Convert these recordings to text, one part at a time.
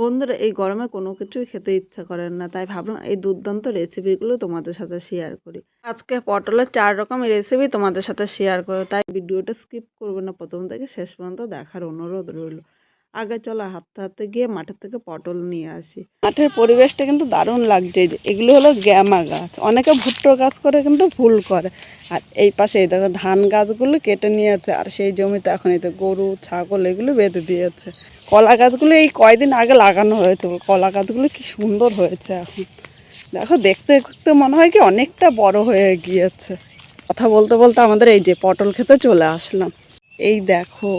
বন্ধুরা, এই গরমে কোনো কিছুই খেতে ইচ্ছা করেন না। তাই ভাবলাম এই দুর্দান্ত রেসিপিগুলো তোমাদের সাথে শেয়ার করি। আজকে পটলের চার রকমের রেসিপি তোমাদের সাথে শেয়ার করো তাই ভিডিওটা স্কিপ করবে না। প্রথম থেকে শেষ পর্যন্ত দেখার অনুরোধ রইল। আগে চলো হাঁটতে হাঁটতে গিয়ে মাঠের থেকে পটল নিয়ে আসি। মাঠের পরিবেশটা কিন্তু দারুণ লাগছে। এগুলো হলো গ্যামা গাছ। অনেকে ভুট্টো গাছ করে কিন্তু ভুল করে। আর এই পাশে দেখো ধান গাছগুলো কেটে নিয়েছে। আর সেই জমিতে এখন এই তো গরু, ছাগল এগুলো বেঁধে দিয়েছে। কলা গাছগুলো এই কয়দিন আগে লাগানো হয়েছে। কলা গাছগুলো কি সুন্দর হয়েছে এখন। দেখো, দেখতে দেখতে মনে হয় কি অনেকটা বড় হয়ে গিয়েছে। কথা বলতে বলতে আমাদের এই যে পটল খেতে চলে আসলাম। এই দেখো,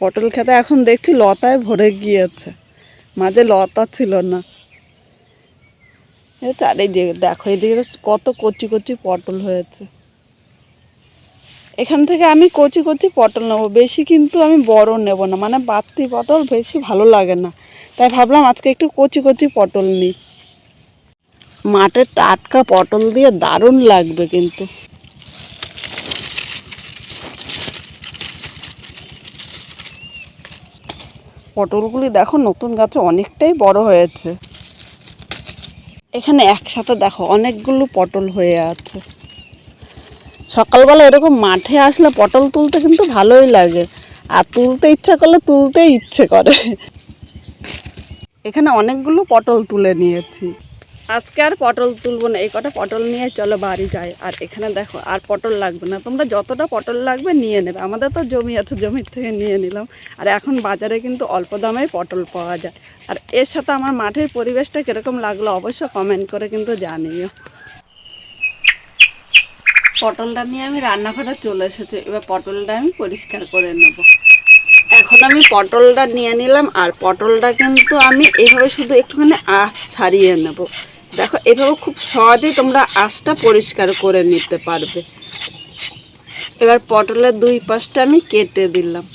পটল খেতে এখন দেখছি লতায় ভরে গিয়েছে। মাঝে লতা ছিল না। আর এই যে দেখো, এদিকে কত কচি কচি পটল হয়েছে। এখান থেকে আমি কচি কচি পটল নেব। বেশি কিন্তু আমি বড় নেব না মানে বাড়তি পটল বেশি ভালো লাগে না। তাই ভাবলাম আজকে একটু কচি কচি পটল নিই। মাঠের টাটকা পটল দিয়ে দারুণ লাগবে কিন্তু। পটলগুলি দেখো নতুন গাছে অনেকটাই বড় হয়েছে। এখানে একসাথে দেখো অনেকগুলো পটল হয়ে আছে। সকালবেলা এরকম মাঠে আসলে পটল তুলতে কিন্তু ভালোই লাগে। আর তুলতে ইচ্ছা করলে তুলতেই ইচ্ছে করে। এখানে অনেকগুলো পটল তুলে নিয়েছি। আজকে আর পটল তুলবো না, এই কটা পটল নিয়ে চলো বাড়ি যাই। আর এখানে দেখো আর পটল লাগবে না। তোমরা যতটা পটল লাগবে নিয়ে নেবে। আমাদের তো জমি আছে, জমির থেকে নিয়ে নিলাম। আর এখন বাজারে কিন্তু অল্প দামে পটল পাওয়া যায়। আর এর সাথে আমার মাঠের পরিবেশটা কীরকম লাগল অবশ্য কমেন্ট করে কিন্তু জানিও। পটলটা নিয়ে আমি রান্নাঘরে চলে এসেছি। এবার পটলটা আমি পরিষ্কার করে নেব। এখন আমি পটলটা নিয়ে নিলাম আর পটলটা কিন্তু আমি এইভাবে শুধু একটুখানি আঁশ ছাড়িয়ে নেব। দেখো, এভাবে খুব সহজেই তোমরা আঁশটা পরিষ্কার করে নিতে পারবে। এবার পটলের দুই পাশটা আমি কেটে দিলাম।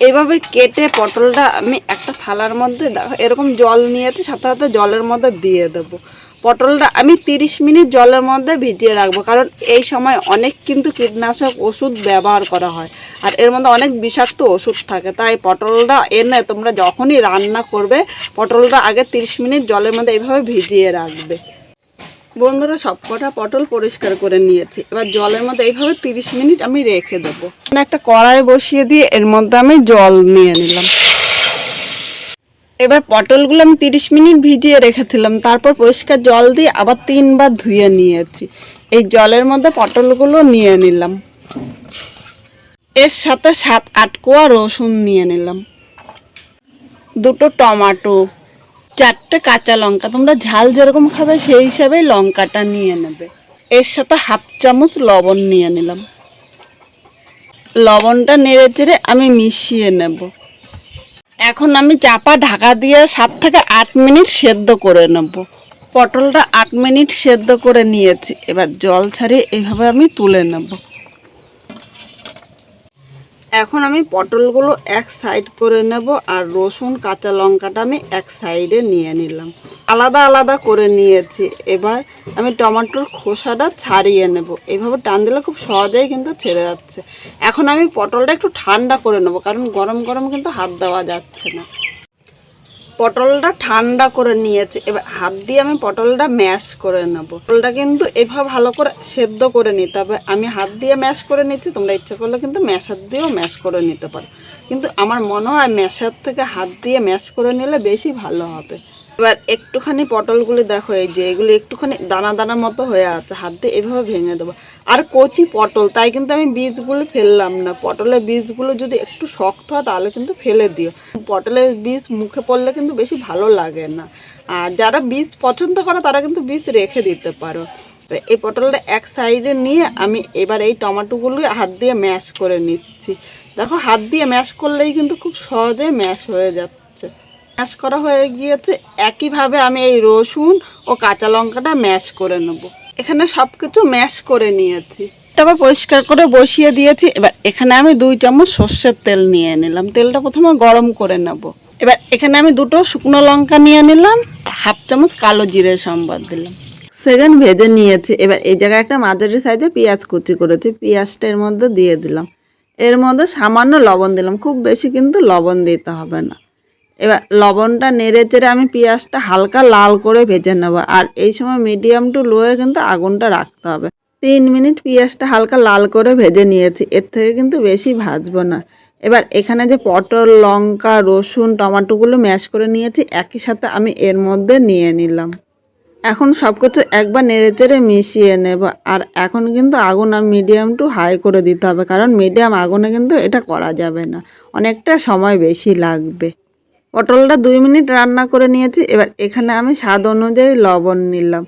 এইভাবে কেটে পটলটা আমি একটা থালার মধ্যে, দেখো, এরকম জল নিয়েছি সাথে সাথে জলের মধ্যে দিয়ে দেবো। পটলটা আমি তিরিশ মিনিট জলের মধ্যে ভিজিয়ে রাখব, কারণ এই সময় অনেক কিন্তু কীটনাশক ওষুধ ব্যবহার করা হয় আর এর মধ্যে অনেক বিষাক্ত ওষুধ থাকে। তাই পটলটা এনে তোমরা যখনই রান্না করবে, পটলটা আগে তিরিশ মিনিট জলের মধ্যে এইভাবে ভিজিয়ে রাখবে। বন্ধুরা, সবকটা পটল পরিষ্কার করে নিয়েছি। এবার জলের মধ্যে এইভাবে তিরিশ মিনিট আমি রেখে দেবো। একটা কড়াই বসিয়ে দিয়ে এর মধ্যে আমি জল নিয়ে নিলাম। এবার পটলগুলো আমি তিরিশ মিনিট ভিজিয়ে রেখেছিলাম, তারপর পরিষ্কার জল দিয়ে আবার তিনবার ধুয়ে নিয়েছি। এই জলের মধ্যে পটলগুলো নিয়ে নিলাম। এর সাথে সাত আট কোয়া রসুন নিয়ে নিলাম। দুটো টমাটো, চারটে কাঁচা লঙ্কা, তোমরা ঝাল যেরকম খাবে সেই হিসাবে লঙ্কাটা নিয়ে নেবে। এর সাথে হাফ চামচ লবণ নিয়ে নিলাম। লবণটা নেড়ে চেড়ে আমি মিশিয়ে নেব। এখন আমি চাপা ঢাকা দিয়ে সাত থেকে আট মিনিট সেদ্ধ করে নেব। পটলটা আট মিনিট সেদ্ধ করে নিয়েছি। এবার জল ছাড়িয়ে এভাবে আমি তুলে নেব। এখন আমি পটলগুলো এক সাইড করে নেব আর রসুন, কাঁচা লঙ্কাটা আমি এক সাইডে নিয়ে নিলাম। আলাদা আলাদা করে নিয়েছি। এবার আমি টমেটোর খোসাটা ছাড়িয়ে নেব। এভাবে টান দিলে খুব সহজেই কিন্তু ছেড়ে যাচ্ছে। এখন আমি পটলটা একটু ঠান্ডা করে নেব, কারণ গরম গরম কিন্তু হাত দেওয়া যাচ্ছে না। পটলটা ঠান্ডা করে নিয়েছি। এবার হাত দিয়ে আমি পটলটা ম্যাশ করে নেব। পটলটা কিন্তু এভাবে ভালো করে সেদ্ধ করে নিতে হবে। আমি হাত দিয়ে ম্যাশ করে নিচ্ছি, তোমরা ইচ্ছা করলে কিন্তু ম্যাশার দিয়েও ম্যাশ করে নিতে পারো। কিন্তু আমার মনে হয় ম্যাশার থেকে হাত দিয়ে ম্যাশ করে নিলে বেশি ভালো হবে। এবার একটুখানি পটলগুলি দেখো, এই যে এগুলো একটুখানি দানা দানার মতো হয়ে আছে, হাত দিয়ে এভাবে ভেঙে দেবো। আর কচি পটল, তাই কিন্তু আমি বীজগুলো ফেললাম না। পটলের বীজগুলো যদি একটু শক্ত হয়, তাহলে কিন্তু ফেলে দিও। পটলের বীজ মুখে পড়লে কিন্তু বেশি ভালো লাগে না। আর যারা বীজ পছন্দ করে, তারা কিন্তু বীজ রেখে দিতে পারো। তো এই পটলটা এক সাইডে নিয়ে আমি এবার এই টমেটোগুলো হাত দিয়ে ম্যাশ করে নিচ্ছি। দেখো, হাত দিয়ে ম্যাশ করলেই কিন্তু খুব সহজে ম্যাশ হয়ে যাচ্ছে। ম্যাশ করা হয়ে গিয়েছে, একইভাবে আমি এই রসুন ও কাঁচা লঙ্কাটা ম্যাশ করে নেব। এখানে সব কিছু ম্যাশ করে নিয়েছি। তারপর পরিষ্কার করে বসিয়ে দিয়েছি। এবার এখানে আমি দুই চামচ সর্ষের তেল নিয়ে নিলাম। তেলটা প্রথমে গরম করে নেব। এবার এখানে আমি দুটো শুকনো লঙ্কা নিয়ে নিলাম। হাফ চামচ কালো জিরে সম্বাদ দিলাম। সেকেন্ড ভেজে নিয়েছি। এবার এই জায়গায় একটা মাঝারি সাইজে পেঁয়াজ কুচি করেছি। পেঁয়াজটা এর মধ্যে দিয়ে দিলাম। এর মধ্যে সামান্য লবণ দিলাম। খুব বেশি কিন্তু লবণ দিতে হবে না। এবার লবণটা নেড়ে চেড়ে আমি পেঁয়াজটা হালকা লাল করে ভেজে নেব। আর এই সময় মিডিয়াম টু লোয়ে কিন্তু আগুনটা রাখতে হবে। তিন মিনিট পেঁয়াজটা হালকা লাল করে ভেজে নিয়েছি, এর থেকে কিন্তু বেশি ভাজবো না। এবার এখানে যে পটল, লঙ্কা, রসুন, টমাটোগুলো ম্যাশ করে নিয়েছি, একই সাথে আমি এর মধ্যে নিয়ে নিলাম। এখন সব কিছু একবার নেড়েচেড়ে মিশিয়ে নেব। আর এখন কিন্তু আগুন আমি মিডিয়াম টু হাই করে দিতে হবে, কারণ মিডিয়াম আগুনে কিন্তু এটা করা যাবে না। অনেকটা সময় বেশি লাগবে। পটলটা দুই মিনিট রান্না করে নিয়েছি। এবার এখানে আমি স্বাদ অনুযায়ী লবণ নিলাম।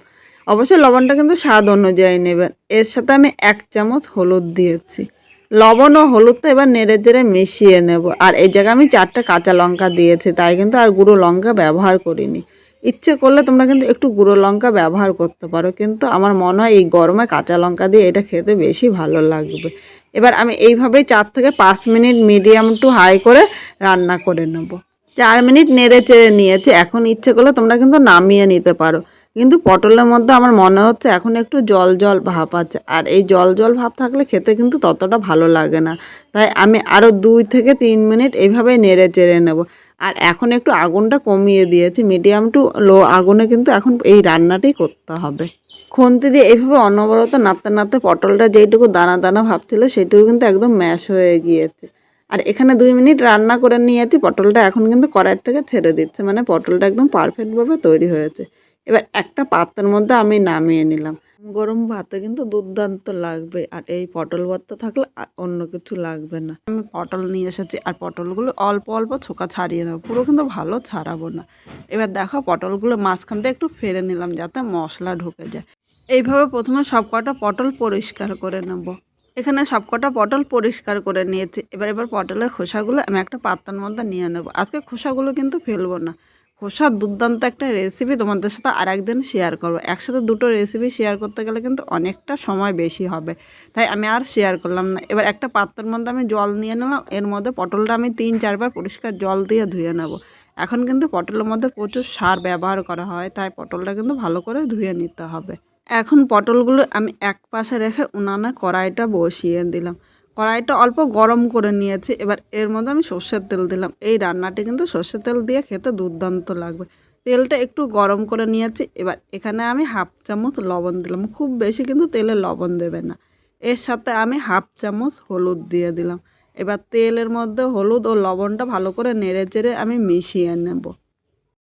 অবশ্যই লবণটা কিন্তু স্বাদ অনুযায়ী নেবেন। এর সাথে আমি এক চামচ হলুদ দিয়েছি। লবণ ও হলুদটা এবার নেড়ে জেড়ে মিশিয়ে নেব। আর এই জায়গায় আমি চারটে কাঁচা লঙ্কা দিয়েছি, তাই কিন্তু আর গুঁড়ো লঙ্কা ব্যবহার করিনি। ইচ্ছে করলে তোমরা কিন্তু একটু গুঁড়ো লঙ্কা ব্যবহার করতে পারো, কিন্তু আমার মনে হয় এই গরমে কাঁচা লঙ্কা দিয়ে এটা খেতে বেশি ভালো লাগবে। এবার আমি এইভাবেই চার থেকে পাঁচ মিনিট মিডিয়াম টু হাই করে রান্না করে নেব। চার মিনিট নেড়ে চেড়ে নিয়েছে। এখন ইচ্ছে করলে তোমরা কিন্তু নামিয়ে নিতে পারো। কিন্তু পটলের মধ্যে আমার মনে হচ্ছে এখন একটু জল জল ভাব আছে। আর এই জল জল ভাব থাকলে খেতে কিন্তু ততটা ভালো লাগে না। তাই আমি আরও দুই থেকে তিন মিনিট এইভাবেই নেড়ে চেড়ে নেব। আর এখন একটু আগুনটা কমিয়ে দিয়েছি। মিডিয়াম টু লো আগুনে কিন্তু এখন এই রান্নাটাই করতে হবে। খুন্তি দিয়ে এইভাবে অনবরত নাড়তে নাড়তে পটলটা যেইটুকু দানা দানা ভাব ছিল, সেটুকু কিন্তু একদম ম্যাশ হয়ে গিয়েছে। আর এখানে দুই মিনিট রান্না করে নিয়েছি, পটলটা এখন কিন্তু কড়াইয়ের থেকে ছেড়ে দিচ্ছে মানে পটলটা একদম পারফেক্টভাবে তৈরি হয়েছে। এবার একটা পাত্রের মধ্যে আমি নামিয়ে নিলাম। গরম ভাতে কিন্তু দুর্দান্ত লাগবে, আর এই পটল ভর্তা থাকলে আর অন্য কিছু লাগবে না। আমি পটল নিয়ে এসেছি, আর পটলগুলো অল্প অল্প ছোকা ছাড়িয়ে নেব, পুরো কিন্তু ভালো ছাড়াবো না। এবার দেখো পটলগুলো মাঝখান থেকে একটু ফেলে নিলাম, যাতে মশলা ঢুকে যায়। এইভাবে প্রথমে সব কটা পটল পরিষ্কার করে নেব। এখানে সবকটা পটল পরিষ্কার করে নিয়েছি। এবার এবার পটলের খোসাগুলো আমি একটা পাত্রের মধ্যে নিয়ে নেব। আজকে খোসাগুলো কিন্তু ফেলব না। খোসার দুর্দান্ত একটা রেসিপি তোমাদের সাথে আর একদিন শেয়ার করব। একসাথে দুটো রেসিপি শেয়ার করতে গেলে কিন্তু অনেকটা সময় বেশি হবে। তাই আমি আর শেয়ার করলাম না। এবার একটা পাত্রের মধ্যে আমি জল নিয়ে নিলাম। এর মধ্যে পটলটা আমি তিন, চারবার পরিষ্কার জল দিয়ে ধুয়ে নেব। এখন কিন্তু পটলের মধ্যে প্রচুর সার ব্যবহার করা হয়। তাই পটলটা কিন্তু ভালো করে ধুয়ে নিতে হবে। এখন পটলগুলো আমি এক পাশে রেখে উনানে কড়াইটা বসিয়ে দিলাম। কড়াইটা অল্প গরম করে নিয়েছি, এবার এর মধ্যে আমি সর্ষের তেল দিলাম। এই রান্নাটি কিন্তু সর্ষের তেল দিয়ে খেতে দুর্দান্ত লাগবে। তেলটা একটু গরম করে নিয়েছি, এবার এখানে আমি হাফ চামচ লবণ দিলাম। খুব বেশি কিন্তু তেলে লবণ দেবে না। এর সাথে আমি হাফ চামচ হলুদ দিয়ে দিলাম। এবার তেলের মধ্যে হলুদ ও লবণটা ভালো করে নেড়ে চেড়ে আমি মিশিয়ে নেব।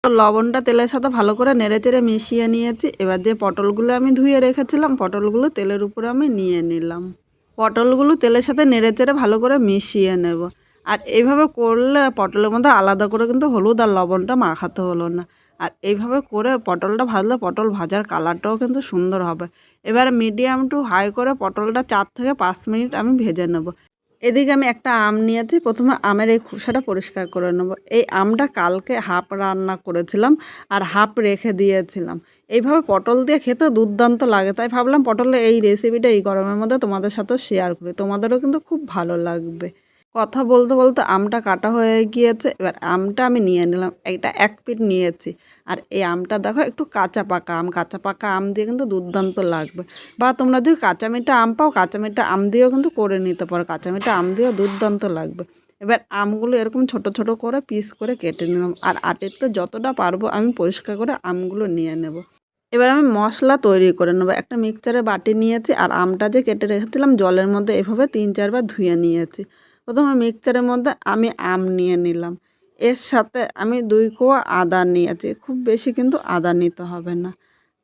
তো লবণটা তেলের সাথে ভালো করে নেড়ে চেড়ে মিশিয়ে নিয়েছি। এবার যে পটলগুলো আমি ধুয়ে রেখেছিলাম, পটলগুলো তেলের উপরে আমি নিয়ে নিলাম। পটলগুলো তেলের সাথে নেড়ে চেড়ে ভালো করে মিশিয়ে নেব। আর এইভাবে করলে পটলের মধ্যে আলাদা করে কিন্তু হলুদ আর লবণটা মাখাতে হলো না। আর এইভাবে করে পটলটা ভাজলে পটল ভাজার কালারটাও কিন্তু সুন্দর হবে। এবার মিডিয়াম টু হাই করে পটলটা চার থেকে পাঁচ মিনিট আমি ভেজে নেব। এদিকে আমি একটা আম নিয়েছি প্রথমে আমের এই খোসাটা পরিষ্কার করে নেব। এই আমটা কালকে হাফ রান্না করেছিলাম আর হাফ রেখে দিয়েছিলাম। এইভাবে পটল দিয়ে খেতে দুর্দান্ত লাগে। তাই ভাবলাম পটলের এই রেসিপিটা এই গরমের মধ্যে তোমাদের সাথেও শেয়ার করি। তোমাদেরও কিন্তু খুব ভালো লাগবে। কথা বলতে বলতে আমটা কাটা হয়ে গিয়েছে। এবার আমটা আমি নিয়ে নিলাম, এটা এক পিট নিয়েছি। আর এই আমটা দেখো একটু কাঁচা পাকা আম, কাঁচা পাকা আম দিয়ে কিন্তু দুর্দান্ত লাগবে। বা তোমরা যদি কাঁচা মিঠা আম পাও, কাঁচা মিঠা আম দিয়েও কিন্তু করে নিতে পারো। কাঁচা মিঠা আম দিয়েও দুর্দান্ত লাগবে। এবার আমগুলো এরকম ছোট ছোট করে পিস করে কেটে নিলাম। আর আটের তো যতটা পারব আমি পরিষ্কার করে আমগুলো নিয়ে নেব। এবার আমি মশলা তৈরি করে নেব। একটা মিক্সচারে বাটি নিয়েছি আর আমটা যে কেটে রেখেছিলাম, জলের মধ্যে এভাবে তিন, চারবার ধুয়ে নিয়েছি। প্রথমে মিক্সচারের মধ্যে আমি আম নিয়ে নিলাম। এর সাথে আমি দুই কোয়া আদা নিয়েছি। খুব বেশি কিন্তু আদা নিতে হবে না।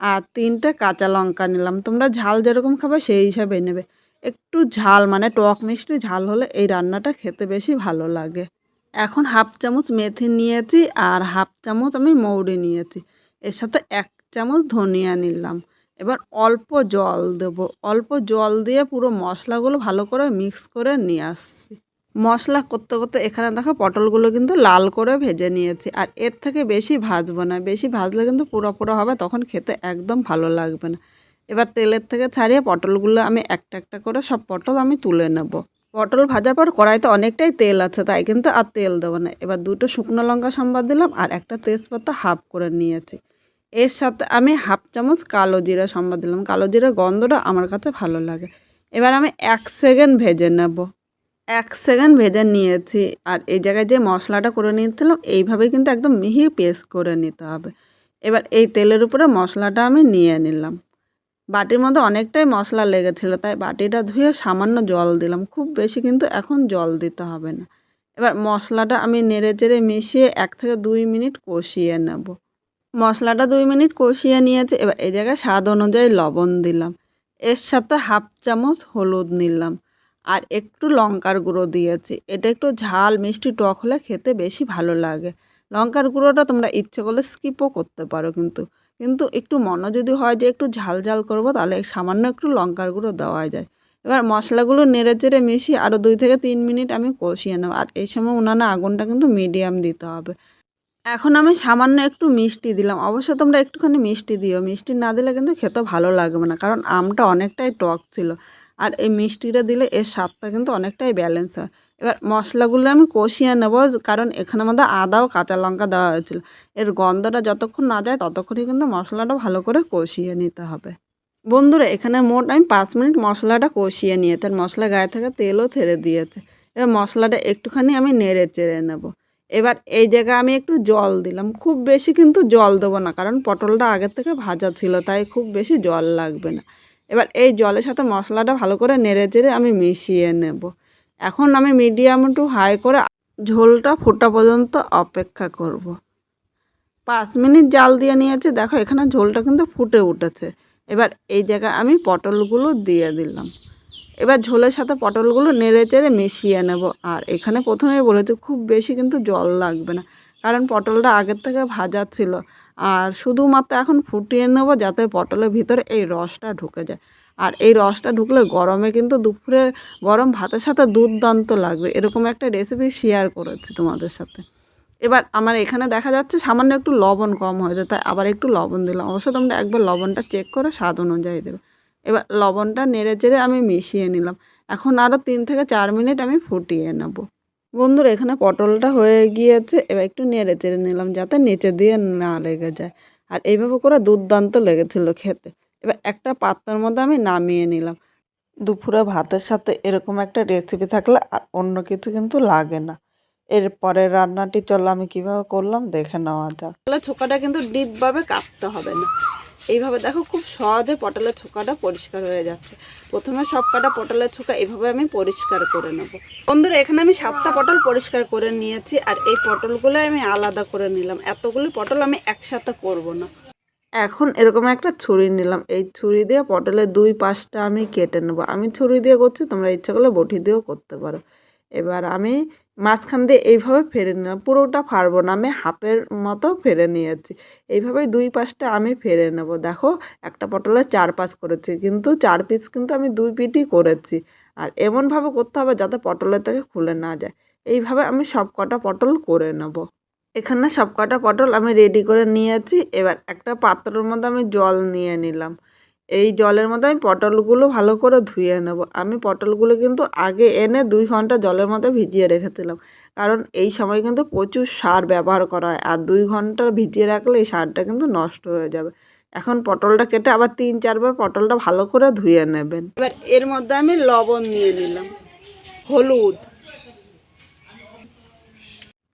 আর তিনটে কাঁচা লঙ্কা নিলাম। তোমরা ঝাল যেরকম খাবে সেই হিসাবে নেবে। একটু ঝাল মানে টক মিষ্টি ঝাল হলে এই রান্নাটা খেতে বেশি ভালো লাগে। এখন হাফ চামচ মেথি নিয়েছি আর হাফ চামচ আমি মৌরি নিয়েছি। এর সাথে এক চামচ ধনিয়া নিলাম। এবার অল্প জল দেব। অল্প জল দিয়ে পুরো মশলাগুলো ভালো করে মিক্স করে নিয়ে আসছি। মশলা করতে করতে এখানে দেখো পটলগুলো কিন্তু লাল করে ভেজে নিয়েছি। আর এর থেকে বেশি ভাজবো না। বেশি ভাজলে কিন্তু পুরো পুরো হবে, তখন খেতে একদম ভালো লাগবে না। এবার তেলের থেকে ছাড়িয়ে পটলগুলো আমি একটা একটা করে সব পটল আমি তুলে নেব। পটল ভাজার পর কড়াইতে অনেকটাই তেল আছে, তাই কিন্তু আর তেল দেবো না। এবার দুটো শুকনো লঙ্কা সম্বাদ দিলাম আর একটা তেজপাতা হাফ করে নিয়েছি। এর সাথে আমি হাফ চামচ কালো জিরা সম্বাদ দিলাম। কালো জিরা গন্ধটা আমার কাছে ভালো লাগে। এবার আমি এক সেকেন্ড ভেজে নেব। এক সেকেন্ড ভেজে নিয়েছি। আর এই জায়গায় যে মশলাটা করে নিয়েছিলাম, এইভাবে কিন্তু একদম মিহি পেস্ট করে নিতে হবে। এবার এই তেলের উপরে মশলাটা আমি নিয়ে নিলাম। বাটির মধ্যে অনেকটাই মশলা লেগেছিলো, তাই বাটিটা ধুয়ে সামান্য জল দিলাম। খুব বেশি কিন্তু এখন জল দিতে হবে না। এবার মশলাটা আমি নেড়ে চেড়ে মিশিয়ে এক থেকে দুই মিনিট কষিয়ে নেব। মশলাটা দুই মিনিট কষিয়ে নিয়েছে, এবার এই জায়গায় স্বাদ অনুযায়ী লবণ দিলাম। এর সাথে হাফ চামচ হলুদ নিলাম। আর একটু লঙ্কার গুঁড়ো দিয়েছি। এটা একটু ঝাল, মিষ্টি টক হলে খেতে বেশি ভালো লাগে। লঙ্কার গুঁড়োটা তোমরা ইচ্ছে করলে স্কিপও করতে পারো কিন্তু। কিন্তু একটু মনে যদি হয় যে একটু ঝাল ঝাল করব তাহলে সামান্য একটু লঙ্কার গুঁড়ো দেওয়া যায়। এবার মশলাগুলো নেড়ে চেড়ে মিশিয়ে আরও দুই থেকে তিন মিনিট আমি কষিয়ে নেব। আর এই সময় উনানে আগুনটা কিন্তু মিডিয়াম দিতে হবে। এখন আমি সামান্য একটু মিষ্টি দিলাম। অবশ্য তোমরা একটুখানি মিষ্টি দিও। মিষ্টি না দিলে কিন্তু খেতে ভালো লাগবে না। কারণ আমটা অনেকটাই টক ছিল। আর এই মিষ্টিটা দিলে এর স্বাদটা কিন্তু অনেকটাই ব্যালেন্স হয়। এবার মশলাগুলো আমি কষিয়ে নেব, কারণ এখানে মধ্যে আদা ও কাঁচা লঙ্কা দেওয়া হয়েছিল। এর গন্ধটা যতক্ষণ না যায় ততক্ষণই কিন্তু মশলাটা ভালো করে কষিয়ে নিতে হবে। বন্ধুরা, এখানে মোট আমি পাঁচ মিনিট মশলাটা কষিয়ে নিয়ে তার মশলা গায়ে থেকে তেলও ছেড়ে দিয়েছে। এবার মশলাটা একটুখানি আমি নেড়ে চেড়ে নেব। এবার এই জায়গায় আমি একটু জল দিলাম। খুব বেশি কিন্তু জল দেবো না, কারণ পটলটা আগের থেকে ভাজা ছিল, তাই খুব বেশি জল লাগবে না। এবার এই জলের সাথে মশলাটা ভালো করে নেড়ে চেড়ে আমি মিশিয়ে নেব। এখন আমি মিডিয়াম টু হাই করে ঝোলটা ফোটা পর্যন্ত অপেক্ষা করব। পাঁচ মিনিট জাল দিয়ে নিয়েছে, দেখো এখানে ঝোলটা কিন্তু ফুটে উঠেছে। এবার এই জায়গায় আমি পটলগুলো দিয়ে দিলাম। এবার ঝোলের সাথে পটলগুলো নেড়ে চেড়ে মিশিয়ে নেব। আর এখানে প্রথমে বলেছি খুব বেশি কিন্তু জল লাগবে না, কারণ পটলটা আগের থেকে ভাজা ছিল। আর শুধুমাত্র এখন ফুটিয়ে নেব যাতে পটলের ভিতরে এই রসটা ঢুকে যায়। আর এই রসটা ঢুকলে গরমে কিন্তু দুপুরে গরম ভাতের সাথে দুর্দান্ত লাগবে। এরকম একটা রেসিপি শেয়ার করেছি তোমাদের সাথে। এবার আমার এখানে দেখা যাচ্ছে সামান্য একটু লবণ কম হয়েছে, তাই আবার একটু লবণ দিলাম। অবশ্য তোমরা একবার লবণটা চেক করে স্বাদ অনুযায়ী দেবে। এবার লবণটা নেড়ে চেড়ে আমি মিশিয়ে নিলাম। এখন আরও তিন থেকে চার মিনিট আমি ফুটিয়ে নেব। বন্ধুরা, এখানে পটলটা হয়ে গিয়েছে। এবার একটু নেড়ে চেড়ে নিলাম যাতে নিচে দিয়ে না লেগে যায়। আর এইভাবে করে দুর্দান্ত লেগেছিলো খেতে। এবার একটা পাত্রের মধ্যে আমি নামিয়ে নিলাম। দুপুরে ভাতের সাথে এরকম একটা রেসিপি থাকলে আর অন্য কিছু কিন্তু লাগে না। এরপরে রান্নাটি চলো আমি কীভাবে করলাম দেখে নেওয়া যাক। ছোকাটা কিন্তু ডিপভাবে কাটতে হবে না। এইভাবে দেখো খুব সহজে পটলের ছোকাটা পরিষ্কার হয়ে যাচ্ছে। প্রথমে সব কাটা পটলের ছোকা এভাবে আমি পরিষ্কার করে নেব। বন্ধুরা, এখানে আমি সাতটা পটল পরিষ্কার করে নিয়েছি আর এই পটলগুলো আমি আলাদা করে নিলাম। এতগুলো পটল আমি একসাথে করব না। এখন এরকম একটা ছুরি নিলাম। এই ছুরি দিয়ে পটলের দুই পাশটা আমি কেটে নেব। আমি ছুরি দিয়ে করছি, তোমরা ইচ্ছা করলে বটি দিয়েও করতে পারো। এবার আমি মাঝখান দিয়ে এইভাবে ফেরে নিলাম। পুরোটা ফাড়বো না, আমি হাফের মতো ফেরে নিয়েছি। এইভাবে দুই পাশটা আমি ফেরে নেব। দেখো, একটা পটলের চার পাশ করেছি, কিন্তু চার পিস কিন্তু আমি দুই পিটই করেছি। আর এমনভাবে করতে হবে যাতে পটলের থেকে খুলে না যায়। এইভাবে আমি সব কটা পটল করে নেব। এখানে সব কটা পটল আমি রেডি করে নিয়েছি। এবার একটা পাত্রের মধ্যে আমি জল নিয়ে নিলাম। এই জলের মধ্যে আমি পটলগুলো ভালো করে ধুয়ে নেব। আমি পটলগুলো কিন্তু আগে এনে দুই ঘণ্টা জলের মধ্যে ভিজিয়ে রেখেছিলাম। কারণ এই সময় কিন্তু প্রচুর সার ব্যবহার করা হয় আর দুই ঘণ্টা ভিজিয়ে রাখলে এই সারটা কিন্তু নষ্ট হয়ে যাবে। এখন পটলটা কেটে আবার তিন, চারবার পটলটা ভালো করে ধুয়ে নেবেন। এবার এর মধ্যে আমি লবণ নিয়ে নিলাম হলুদ।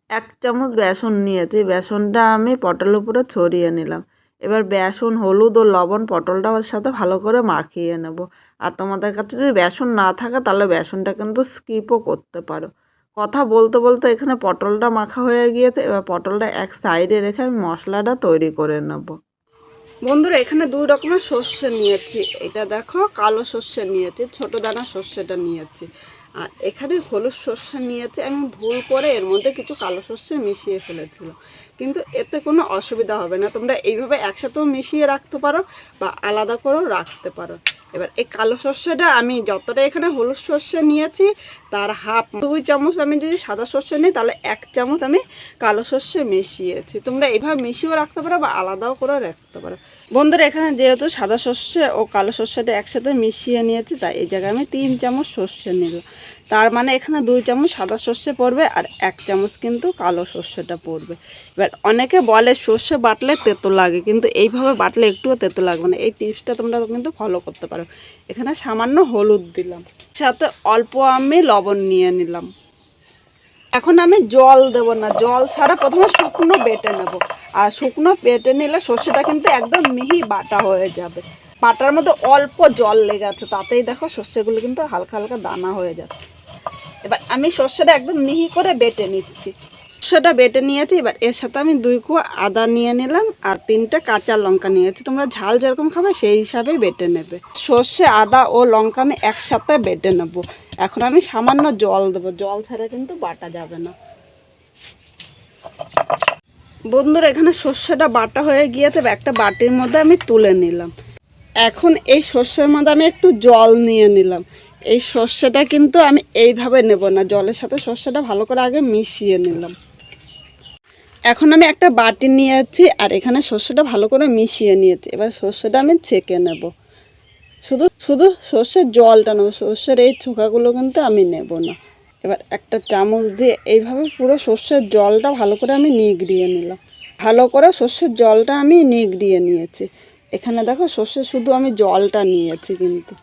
এক চামচ বেসন নিয়েছি। বেসনটা আমি পটলের উপরে ছড়িয়ে নিলাম। এবার বেসন, হলুদ ও লবণ পটলটা ওর সাথে ভালো করে মাখিয়ে নেব। আর তোমাদের কাছে যদি বেসন না থাকে, তাহলে বেসনটা কিন্তু স্কিপও করতে পারো। কথা বলতে বলতে এখানে পটলটা মাখা হয়ে গিয়েছে, এবার পটলটা এক সাইডে রেখে আমি মশলাটা তৈরি করে নেব। বন্ধুরা, এখানে দুই রকমের সর্ষে নিয়েছি। এটা দেখো, কালো সর্ষে নিয়েছি, ছোটো দানা সর্ষেটা নিয়েছি। আর এখানে হলুদ সর্ষে নিয়েছে আমি ভুল করে এর মধ্যে কিছু কালো সর্ষে মিশিয়ে ফেলেছিল। কিন্তু এতে কোনো অসুবিধা হবে না। তোমরা এইভাবে একসাথেও মিশিয়ে রাখতে পারো বা আলাদা করেও রাখতে পারো। এবার এই কালো সর্ষেটা আমি যতটা এখানে হলুদ সর্ষে নিয়েছি, তার হাফ দুই চামচ আমি যদি সাদা সর্ষে নিই, তাহলে এক চামচ আমি কালো সর্ষে মিশিয়েছি। তোমরা এভাবে মিশিয়েও রাখতে পারো বা আলাদাও করে রাখতে পারো। বন্ধুরা, এখানে যেহেতু সাদা সর্ষে ও কালো সর্ষেটা একসাথে মিশিয়ে নিয়েছি, তাই এই জায়গায় আমি তিন চামচ সর্ষে নিলাম। তার মানে এখানে দুই চামচ সাদা সর্ষে পড়বে আর এক চামচ কিন্তু কালো সর্ষেটা পড়বে। এবার অনেকে বলে সর্ষে বাটলে তেতো লাগে, কিন্তু এইভাবে বাটলে একটুও তেতো লাগবে না। এই টিপসটা তোমরা কিন্তু ফলো করতে পারো। এখানে সামান্য হলুদ দিলাম, সাথে অল্প আমি লবণ নিয়ে নিলাম। এখন আমি জল দেব না, জল ছাড়া প্রথমে শুকনো বেটে নেব। আর শুকনো বেটে নিলে সর্ষেটা কিন্তু একদম মিহি বাটা হয়ে যাবে। বাটার মধ্যে অল্প জল লেগে আছে, তাতেই দেখো সর্ষেগুলো কিন্তু হালকা হালকা দানা হয়ে যাচ্ছে। এবার আমি সর্ষেটা একদম মিহি করে বেটে নিচ্ছি। সর্ষেটা বেটে নিয়েছি, এবার এর সাথে আমি দুই কুয়া আদা নিয়ে নিলাম আর তিনটে কাঁচা লঙ্কা নিয়েছি। তোমরা ঝাল যেরকম খাবে সেই হিসাবেই বেটে নেবে। সর্ষে, আদা ও লঙ্কা আমি একসাথে বেটে নেব। এখন আমি সামান্য জল দেবো। জল ছাড়া কিন্তু বাটা যাবে না। বন্ধুরা, এখানে সর্ষেটা বাটা হয়ে গিয়েছে। একটা বাটির মধ্যে আমি তুলে নিলাম। এখন এই সর্ষের মধ্যে আমি একটু জল নিয়ে নিলাম। এই সর্ষেটা কিন্তু আমি এইভাবে নেব না। জলের সাথে সর্ষেটা ভালো করে আগে মিশিয়ে নিলাম। এখন আমি একটা বাটি নিয়েছি আর এখানে সর্ষেটা ভালো করে মিশিয়ে নিয়েছি। এবার সর্ষেটা আমি ছেঁকে নেব। শুধু শুধু সর্ষের জলটা নেব। সর্ষের এই ছোকাগুলো কিন্তু আমি নেব না। এবার একটা চামচ দিয়ে এইভাবে পুরো সর্ষের জলটা ভালো করে আমি নিগড়িয়ে নিলাম। ভালো করে সর্ষের জলটা আমি নিগড়িয়ে নিয়েছি। এখানে দেখো সর্ষে শুধু আমি জলটা নিয়েছি কিন্তু।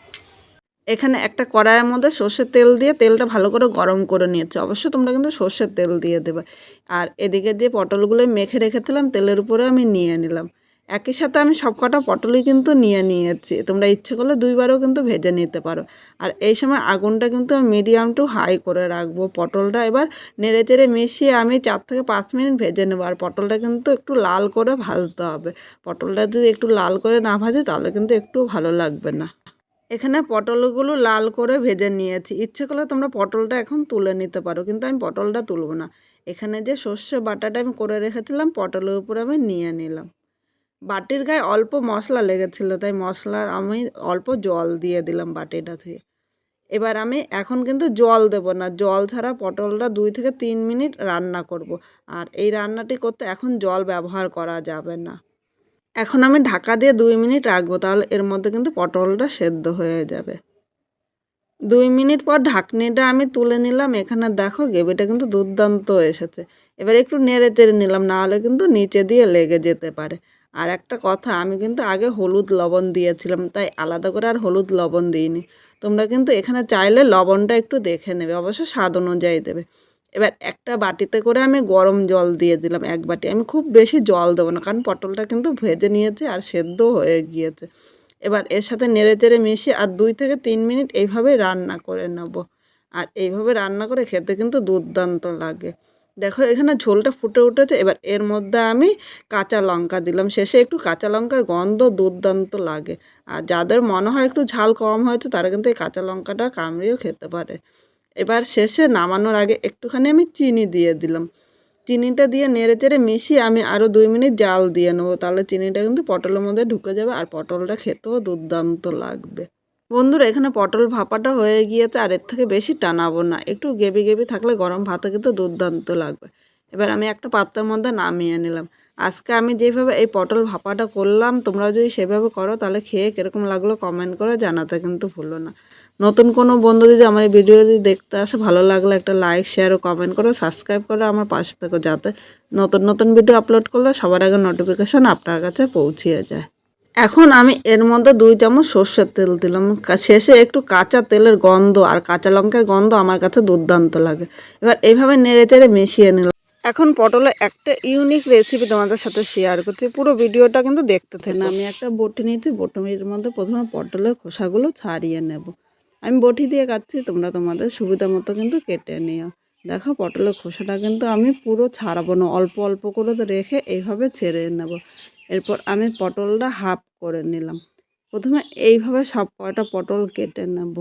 এখানে একটা কড়াইয়ের মধ্যে সর্ষের তেল দিয়ে তেলটা ভালো করে গরম করে নিয়েছে। অবশ্যই তোমরা কিন্তু সর্ষের তেল দিয়ে দেবে। আর এদিকে দিয়ে পটলগুলো মেখে রেখেছিলাম, তেলের উপরে আমি নিয়ে নিলাম। একই সাথে আমি সব কটা পটলই কিন্তু নিয়ে নিয়েছি। তোমরা ইচ্ছে করলে দুইবারও কিন্তু ভেজে নিতে পারো। আর এই সময় আগুনটা কিন্তু আমি মিডিয়াম টু হাই করে রাখব। পটলটা এবার নেড়ে চেড়ে মিশিয়ে আমি চার থেকে পাঁচ মিনিট ভেজে নেব। আর পটলটা কিন্তু একটু লাল করে ভাজতে হবে। পটলটা যদি একটু লাল করে না ভাজে, তাহলে কিন্তু একটু ভালো লাগবে না। এখানে পটলগুলো লাল করে ভেজে নিয়েছি। ইচ্ছে করলে তোমরা পটলটা এখন তুলে নিতে পারো, কিন্তু আমি পটলটা তুলব না। এখানে যে সর্ষে বাটাটা আমি করে রেখেছিলাম, পটলের উপরে আমি নিয়ে নিলাম। বাটির গায়ে অল্প মশলা লেগেছিলো, তাই মশলার আমি অল্প জল দিয়ে দিলাম বাটিটা ধুয়ে। এবার আমি এখন কিন্তু জল দেব না। জল ছাড়া পটলটা দুই থেকে তিন মিনিট রান্না করব। আর এই রান্নাটি করতে এখন জল ব্যবহার করা যাবে না। এখন আমি ঢাকা দিয়ে দুই মিনিট রাখব, তাহলে এর মধ্যে কিন্তু পটলটা সেদ্ধ হয়ে যাবে। দুই মিনিট পর ঢাকনিটা আমি তুলে নিলাম, এখানে দেখো গ্রেভিটা কিন্তু দুর্দান্ত এসেছে। এবার একটু নেড়ে চেড়ে নিলাম, নাহলে কিন্তু নিচে দিয়ে লেগে যেতে পারে। আর একটা কথা, আমি কিন্তু আগে হলুদ লবণ দিয়েছিলাম, তাই আলাদা করে আর হলুদ লবণ দিইনি। তোমরা কিন্তু এখানে চাইলে লবণটা একটু দেখে নেবে, অবশ্য স্বাদ অনুযায়ী দেবে। এবার একটা বাটিতে করে আমি গরম জল দিয়ে দিলাম এক বাটি। আমি খুব বেশি জল দেবো না, কারণ পটলটা কিন্তু ভেজে নিয়েছে আর সেদ্ধ হয়ে গিয়েছে। এবার এর সাথে নেড়ে চেড়ে মিশিয়ে আর দুই থেকে তিন মিনিট এইভাবে রান্না করে নেব। আর এইভাবে রান্না করে খেতে কিন্তু দুর্দান্ত লাগে। দেখো এখানে ঝোলটা ফুটে উঠেছে, এবার এর মধ্যে আমি কাঁচা লঙ্কা দিলাম। শেষে একটু কাঁচা লঙ্কার গন্ধ দুর্দান্ত লাগে। আর যাদের মনে হয় একটু ঝাল কম হয়েছে, তারা কিন্তু এই কাঁচা লঙ্কাটা কামড়িয়েও খেতে পারে। এবার শেষে নামানোর আগে একটুখানি আমি চিনি দিয়ে দিলাম। চিনিটা দিয়ে নেড়ে চেড়ে মিশিয়ে আমি আরও দুই মিনিট জাল দিয়ে নেব। তাহলে চিনিটা কিন্তু পটলের মধ্যে ঢুকে যাবে আর পটলটা খেতেও দুর্দান্ত লাগবে। বন্ধুরা, এখানে পটল ভাপাটা হয়ে গিয়েছে আর এর থেকে বেশি টানাবো না। একটু গেবি গেবি থাকলে গরম ভাতে কিন্তু দুর্দান্ত লাগবে। এবার আমি একটা পাত্রের মধ্যে নামিয়ে নিলাম। আজকে আমি যেভাবে এই পটল ভাপাটা করলাম, তোমরা যদি সেভাবে করো তাহলে খেয়ে কীরকম লাগল কমেন্ট করে জানাতে কিন্তু ভুলো না। নতুন কোনো বন্ধু যদি আমার এই ভিডিও যদি দেখতে আসে, ভালো লাগলে একটা লাইক শেয়ার ও কমেন্ট করো সাবস্ক্রাইব করে আমার পাশে থেকো যাতে নতুন নতুন ভিডিও আপলোড করলে সবার আগে নোটিফিকেশান আপনার কাছে পৌঁছিয়ে যায়। এখন আমি এর মধ্যে দুই চামচ সর্ষের তেল দিলাম। শেষে একটু কাঁচা তেলের গন্ধ আর কাঁচা লঙ্কার গন্ধ আমার কাছে দুর্দান্ত লাগে। এবার এইভাবে নেড়ে চেড়ে মিশিয়ে নিলাম। এখন পটলের একটা ইউনিক রেসিপি তোমাদের সাথে শেয়ার করছি। পুরো ভিডিওটা কিন্তু দেখতে থাকেন আমি একটা বটি নিয়েছি, বটির মধ্যে প্রথমে পটলের খোসাগুলো ছাড়িয়ে নেব। আমি বটি দিয়ে কাটছি, তোমরা তোমাদের সুবিধা মতো কিন্তু কেটে নিও। দেখো পটলের খোসাটা কিন্তু আমি পুরো ছাড়াবো না, অল্প অল্প করে রেখে এইভাবে ছেড়ে নেব। এরপর আমি পটলটা হাফ করে নিলাম। প্রথমে এইভাবে সব কয়টা পটল কেটে নেব।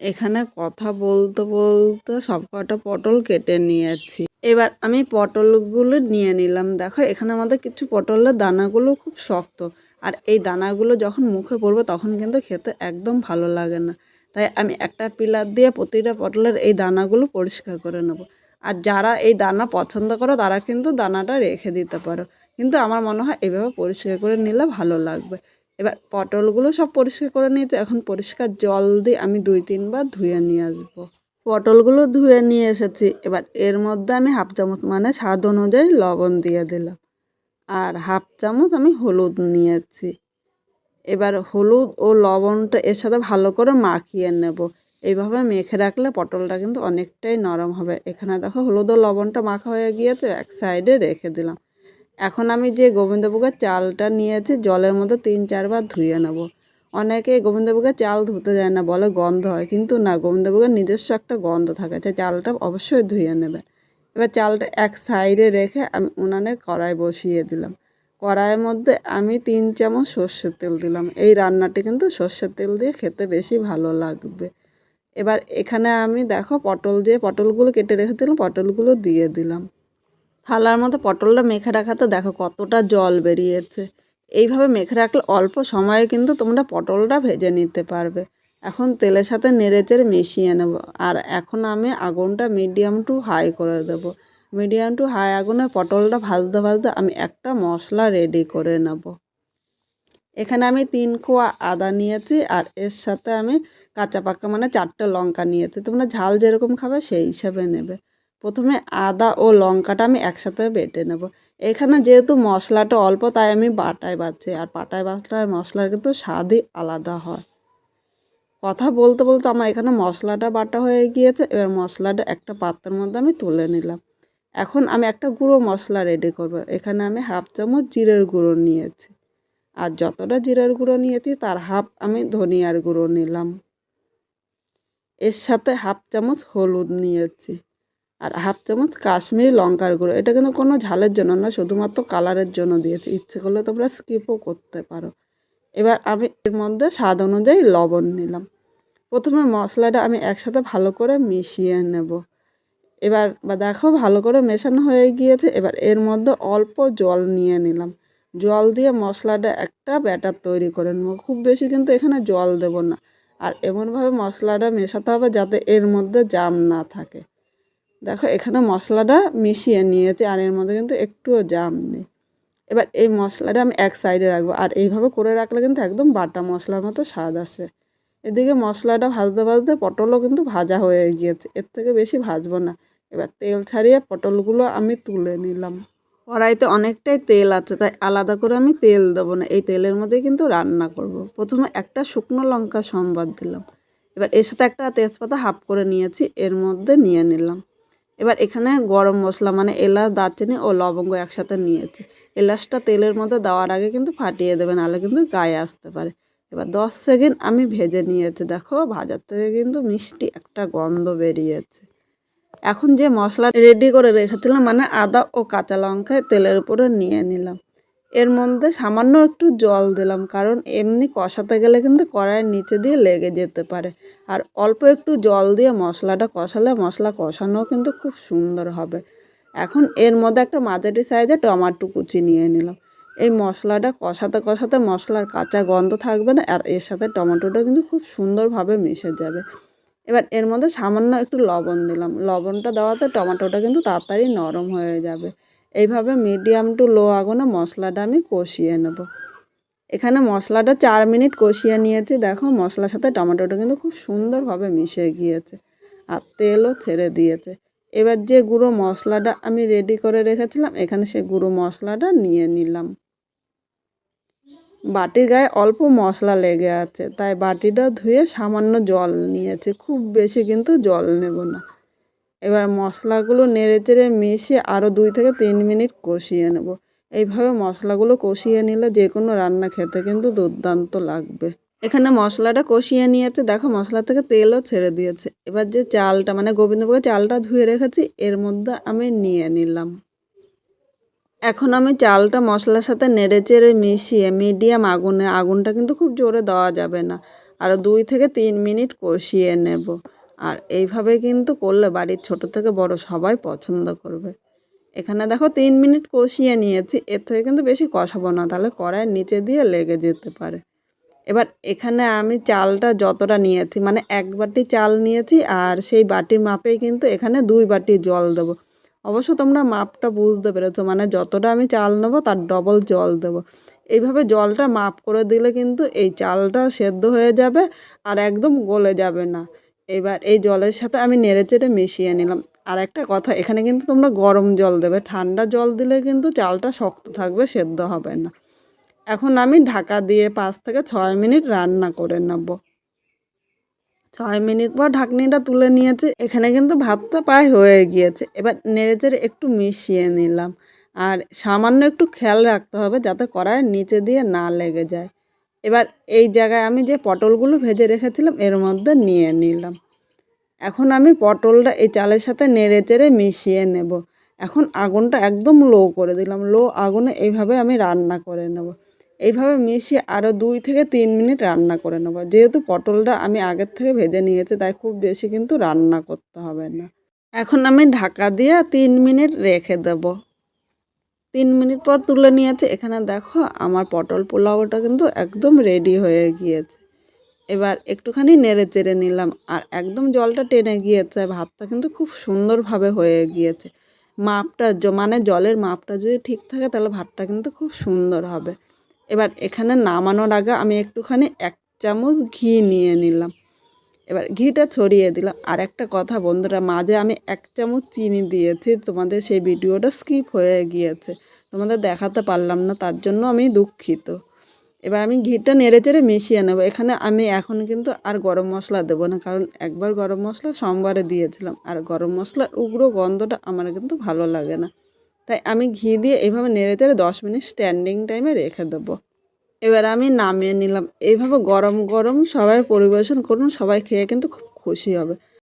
এখানে কথা বলতে বলতে সব কয়টা পটল কেটে নিয়েছি। এবার আমি পটলগুলো নিয়ে নিলাম। দেখো এখানে আমাদের কিছু পটলের দানাগুলো খুব শক্ত। আর এই দানাগুলো যখন মুখে পড়বে তখন কিন্তু খেতে একদম ভালো লাগে না। তাই আমি একটা পিলার দিয়ে প্রতিটা পটলের এই দানাগুলো পরিষ্কার করে নেব। আর যারা এই দানা পছন্দ করো তারা কিন্তু দানাটা রেখে দিতে পারো। কিন্তু আমার মনে হয় এভাবে পরিষ্কার করে নিলে ভালো লাগবে। এবার পটলগুলো সব পরিষ্কার করে নিয়েছি, এখন পরিষ্কার জল দিয়ে আমি দুই তিনবার ধুয়ে নিয়ে আসব। পটলগুলো ধুয়ে নিয়ে এসেছি, এবার এর মধ্যে আমি হাফ চামচ মানে স্বাদ অনুযায়ী লবণ দিয়ে দিলাম। আর হাফ চামচ আমি হলুদ নিয়েছি। এবার হলুদ ও লবণটা এর সাথে ভালো করে মাখিয়ে নেব। এইভাবে মেখে রাখলে পটলটা কিন্তু অনেকটাই নরম হবে। এখানে দেখো হলুদ ও লবণটা মাখা হয়ে গিয়েছে, এক সাইডে রেখে দিলাম। এখন আমি যে গোবিন্দভোগের চালটা নিয়েছি, জলের মধ্যে তিন চারবার ধুয়ে নেব। অনেকে গোবিন্দভোগের চাল ধুতে যায় না, বলে গন্ধ হয়। কিন্তু না, গোবিন্দভোগের নিজস্ব একটা গন্ধ থাকে সেই চালটা অবশ্যই ধুয়ে নেবে। এবার চালটা এক সাইডে রেখে আমি উনানে কড়াই বসিয়ে দিলাম। কড়াইয়ের মধ্যে আমি তিন চামচ সর্ষের তেল দিলাম। এই রান্নাটি কিন্তু সর্ষের তেল দিয়ে খেতে বেশি ভালো লাগবে। এবার এখানে আমি দেখো পটল যে পটলগুলো কেটে রেখে দিলাম পটলগুলো দিয়ে দিলাম। থালার মতো পটলটা মেখে রাখাতে দেখো কতটা জল বেরিয়েছে। এইভাবে মেখে রাখলে অল্প সময়ে কিন্তু তোমরা পটলটা ভেজে নিতে পারবে। এখন তেলের সাথে নেড়ে চেড়ে মিশিয়ে নেব। আর এখন আমি আগুনটা মিডিয়াম টু হাই করে দেব। মিডিয়াম টু হাই আগুনে পটলটা ভাজতে ভাজতে আমি একটা মশলা রেডি করে নেব। এখানে আমি তিন কোয়া আদা নিয়েছি আর এর সাথে আমি কাঁচা পাকা মানে চারটে লঙ্কা নিয়েছি। তোমরা ঝাল যেরকম খাবে সেই হিসাবে নেবে। প্রথমে আদা ও লঙ্কাটা আমি একসাথে বেটে নেব। এখানে যেহেতু মশলাটা অল্প, তাই আমি বাটায় বাচ্ছি আর পাটায় বাটার মশলার কিন্তু স্বাদই আলাদা হয়। কথা বলতে বলতে আমার এখানে মশলাটা বাটা হয়ে গিয়েছে, এবার মশলাটা একটা পাত্রের মধ্যে আমি তুলে নিলাম। এখন আমি একটা গুঁড়ো মশলা রেডি করব, এখানে আমি হাফ চামচ জিরের গুঁড়ো নিয়েছি। আর যতটা জিরের গুঁড়ো নিয়েছি, তার হাফ আমি ধনিয়ার গুঁড়ো নিলাম। এর সাথে হাফ চামচ হলুদ নিয়েছি আর হাফ চামচ কাশ্মীরি লঙ্কার গুঁড়ো। এটা কিন্তু কোনো ঝালের জন্য না, শুধুমাত্র কালারের জন্য দিয়েছি। ইচ্ছে করলে তোমরা স্কিপও করতে পারো। এবার আমি এর মধ্যে স্বাদ অনুযায়ী লবণ নিলাম। প্রথমে মশলাটা আমি একসাথে ভালো করে মিশিয়ে নেব। এবার বা দেখো ভালো করে মেশানো হয়ে গিয়েছে, এবার এর মধ্যে অল্প জল নিয়ে নিলাম। জল দিয়ে মশলাটা একটা ব্যাটার তৈরি করে নেব। খুব বেশি কিন্তু এখানে জল দেব না। আর এমনভাবে মশলাটা মেশাতে হবে যাতে এর মধ্যে জাম না থাকে। দেখো এখানে মশলাটা মিশিয়ে নিয়েছি, আর এর মধ্যে কিন্তু একটুও জাম নেই। এবার এই মশলাটা আমি এক সাইডে রাখব। আর এইভাবে করে রাখলে কিন্তু একদম বাটা মশলার মতো স্বাদ আসে। এদিকে মশলাটা ভাজতে ভাজতে পটলও কিন্তু ভাজা হয়ে গিয়েছে। এর থেকে বেশি ভাজবো না। এবার তেল ছাড়িয়ে পটলগুলো আমি তুলে নিলাম। কড়াইতে অনেকটাই তেল আছে, তাই আলাদা করে আমি তেল দেবো না। এই তেলের মধ্যেই কিন্তু রান্না করব। প্রথমে একটা শুকনো লঙ্কা সম্বাদ দিলাম। এবার এর সাথে একটা তেজপাতা হাফ করে নিয়েছি। এর মধ্যে নিয়ে নিলাম। এবার এখানে গরম মশলা মানে এলাচ, দারচিনি ও লবঙ্গ একসাথে নিয়েছি। এলাচটা তেলের মধ্যে দেওয়ার আগে কিন্তু ফাটিয়ে দেবে, নাহলে কিন্তু গায়ে আসতে পারে। এবার দশ সেকেন্ড আমি ভেজে নিয়েছি, দেখো ভাজার থেকে কিন্তু মিষ্টি একটা গন্ধ বেরিয়েছে। এখন যে মশলা রেডি করে রেখেছিলাম মানে আদা ও কাঁচা লঙ্কায় তেলের উপরে নিয়ে নিলাম। এর মধ্যে সামান্য একটু জল দিলাম, কারণ এমনি কষাতে গেলে কিন্তু কড়াইয়ের নিচে দিয়ে লেগে যেতে পারে। আর অল্প একটু জল দিয়ে মশলাটা কষালে মশলা কষানো কিন্তু খুব সুন্দর হবে। এখন এর মধ্যে একটা মাঝারি সাইজে টমাটো কুচি নিয়ে নিলাম। এই মশলাটা কষাতে কষাতে মশলার কাঁচা গন্ধ থাকবে না, আর এর সাথে টমেটোটা কিন্তু খুব সুন্দরভাবে মিশে যাবে। এবার এর মধ্যে সামান্য একটু লবণ দিলাম। লবণটা দেওয়াতে টমেটোটা কিন্তু তাড়াতাড়ি নরম হয়ে যাবে। এইভাবে মিডিয়াম টু লো আগুনে মশলাটা আমি কষিয়ে নেব। এখানে মশলাটা চার মিনিট কষিয়ে নিয়েছি। দেখো মশলার সাথে টমেটোটা কিন্তু খুব সুন্দরভাবে মিশে গিয়েছে আর তেলও ছেড়ে দিয়েছে। এবার যে গুঁড়ো মশলাটা আমি রেডি করে রেখেছিলাম, এখানে সে গুঁড়ো মশলাটা নিয়ে নিলাম। বাটির গায়ে অল্প মশলা লেগে আছে, তাই বাটিটা ধুয়ে সামান্য জল নিয়েছে। খুব বেশি কিন্তু জল নেব না। এবার মশলাগুলো নেড়ে চেড়ে মিশিয়ে আরও দুই থেকে তিন মিনিট কষিয়ে নেব। এইভাবে মশলাগুলো কষিয়ে নিলে যে কোনো রান্না খেতে কিন্তু দুর্দান্ত লাগবে। এখানে মশলাটা কষিয়ে নিয়েছে। দেখো মশলা থেকে তেলও ছেড়ে দিয়েছে। এবার যে চালটা মানে গোবিন্দভোগের চালটা ধুয়ে রেখেছি, এর মধ্যে আমি নিয়ে নিলাম। এখন আমি চালটা মশলার সাথে নেড়ে চেড়ে মিশিয়ে মিডিয়াম আগুনে, আগুনটা কিন্তু খুব জোরে দেওয়া যাবে না। আরও দুই থেকে তিন মিনিট কষিয়ে নেব। আর এইভাবে কিন্তু করলে বাড়ির ছোট থেকে বড় সবাই পছন্দ করবে। এখানে দেখো তিন মিনিট কষিয়ে নিয়েছি, এর থেকে কিন্তু বেশি কষাবো না, তাহলে কড়াইয়ের নিচে দিয়ে লেগে যেতে পারে। এবার এখানে আমি চালটা যতটা নিয়েছি মানে এক বাটি চাল নিয়েছি আর সেই বাটি মাপেই কিন্তু এখানে দুই বাটি জল দেবো। অবশ্য তোমরা মাপটা বুঝতে পেরেছ মানে যতটা আমি চাল নেব তার ডবল জল দেবো। এইভাবে জলটা মাপ করে দিলে কিন্তু এই চালটা সেদ্ধ হয়ে যাবে আর একদম গলে যাবে না। এবার এই জলের সাথে আমি নেড়ে চেড়ে মিশিয়ে নিলাম। আর একটা কথা, এখানে কিন্তু তোমরা গরম জল দেবে, ঠান্ডা জল দিলে কিন্তু চালটা শক্ত থাকবে, সেদ্ধ হবে না। এখন আমি ঢাকা দিয়ে পাঁচ থেকে ছয় মিনিট রান্না করে নেব। ছয় মিনিট পর ঢাকনিটা তুলে নিয়েছে, এখানে কিন্তু ভাতটা প্রায় হয়ে গিয়েছে। এবার নেড়েচেড়ে একটু মিশিয়ে নিলাম। আর সামান্য একটু খেয়াল রাখতে হবে যাতে কড়াইয়ের নিচে দিয়ে না লেগে যায়। এবার এই জায়গায় আমি যে পটলগুলো ভেজে রেখেছিলাম, এর মধ্যে নিয়ে নিলাম। এখন আমি পটলটা এই চালের সাথে নেড়ে চেড়ে মিশিয়ে নেব। এখন আগুনটা একদম লো করে দিলাম। লো আগুনে এইভাবে আমি রান্না করে নেব। এইভাবে মিশিয়ে আরও দুই থেকে তিন মিনিট রান্না করে নেব। যেহেতু পটলটা আমি আগের থেকে ভেজে নিয়েছি, তাই খুব বেশি কিন্তু রান্না করতে হবে না। এখন আমি ঢাকা দিয়ে তিন মিনিট রেখে দেব। তিন মিনিট পর তুলে নিয়েছে। এখানে দেখো আমার পটল পোলাওটা কিন্তু একদম রেডি হয়ে গিয়েছে। এবার একটুখানি নেড়ে চেড়ে নিলাম আর একদম জলটা টেনে গিয়েছে। ভাতটা কিন্তু খুব সুন্দরভাবে হয়ে গিয়েছে। মাপটা মানে জলের মাপটা যদি ঠিক থাকে তাহলে ভাতটা কিন্তু খুব সুন্দর হবে। এবার এখানে নামানোর আগে আমি একটুখানি এক চামচ ঘি নিয়ে নিলাম। এবার ঘিটা ছড়িয়ে দিলাম। আর একটা কথা বন্ধুরা, মাঝে আমি এক চামচ চিনি দিয়েছি, তোমাদের সেই ভিডিওটা স্কিপ হয়ে গিয়েছে। তোমাদের দেখাতে পারলাম না, তার জন্য আমি দুঃখিত। এবার আমি ঘিটা নেড়ে চেড়ে মিশিয়ে নেব। এখানে আমি এখন কিন্তু আর গরম মশলা দেবো না, কারণ একবার গরম মশলা সোমবারে দিয়েছিলাম। আর গরম মশলার উগ্র গন্ধটা আমার কিন্তু ভালো লাগে না। তাই আমি ঘি দিয়ে এভাবে নেড়ে চেড়ে দশ মিনিট স্ট্যান্ডিং টাইমে রেখে দেবো। এবার আমি নামিয়ে নিলাম। এইভাবে গরম গরম সবাই পরিবেশন করুন, সবাই খেয়ে কিন্তু খুব খুশি হবে।